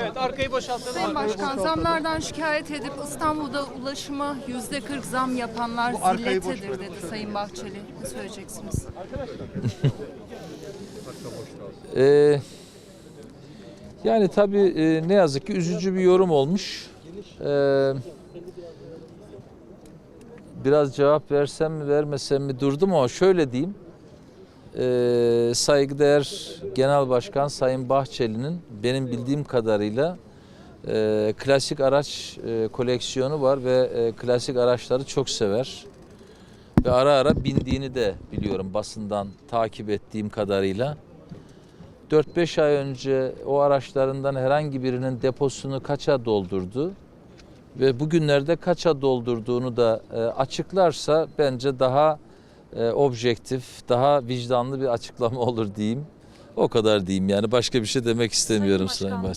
Evet arkayı boşaltalım. Sayın Başkan zamlardan şikayet edip İstanbul'da ulaşıma yüzde 40 zam yapanlar zilletedir dedi Sayın Bahçeli. Ne söyleyeceksiniz? Ee, yani tabii e, ne yazık ki üzücü bir yorum olmuş. Ee, biraz cevap versem mi vermesem mi durdum ama şöyle diyeyim. Ee, saygıdeğer Genel Başkan Sayın Bahçeli'nin benim bildiğim kadarıyla e, klasik araç e, koleksiyonu var ve e, klasik araçları çok sever. Ve ara ara bindiğini de biliyorum basından takip ettiğim kadarıyla. 4-5 ay önce o araçlarından herhangi birinin deposunu kaça doldurdu ve bugünlerde kaça doldurduğunu da e, açıklarsa bence daha e, objektif, daha vicdanlı bir açıklama olur diyeyim. O kadar diyeyim yani başka bir şey demek istemiyorum Sayın Başkan, Bahçeli.